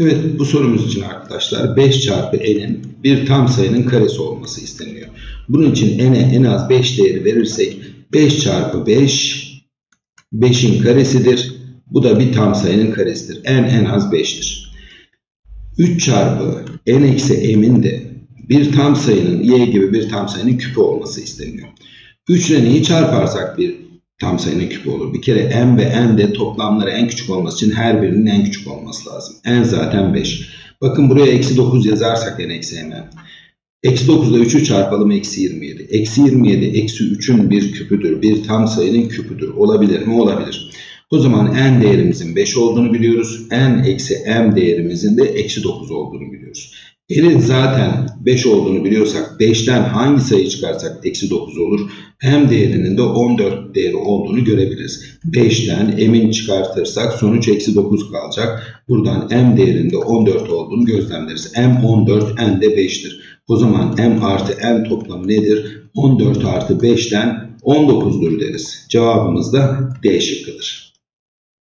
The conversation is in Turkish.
Evet bu sorumuz için arkadaşlar 5 çarpı n'in bir tam sayının karesi olması isteniyor. Bunun için n'e en az 5 değeri verirsek 5 çarpı 5 5'in karesidir. Bu da bir tam sayının karesidir. n en az 5'tir. 3 çarpı n eksi m'in de bir tam sayının y gibi bir tam sayının küpü olması isteniyor. 3 ile neyi çarparsak bir tam sayının küpü olur. Bir kere n ve n de toplamları en küçük olması için her birinin en küçük olması lazım. n zaten 5. Bakın buraya eksi 9 yazarsak n eksi n. Eksi 9 ile 3'ü çarpalım eksi 27. Eksi 27 eksi 3'ün bir küpüdür. Bir tam sayının küpüdür. Olabilir mi? Olabilir. O zaman n değerimizin 5 olduğunu biliyoruz. n eksi m değerimizin de eksi 9 olduğunu biliyoruz. N'in zaten 5 olduğunu biliyorsak 5'ten hangi sayı çıkarsak eksi 9 olur. M değerinin de 14 değeri olduğunu görebiliriz. 5'ten M'in çıkartırsak sonuç eksi 9 kalacak. Buradan M değerinde 14 olduğunu gözlemleriz. M 14, N de 5'tir. O zaman M artı N toplamı nedir? 14 artı 5'ten 19'dur deriz. Cevabımız da D şıkkıdır.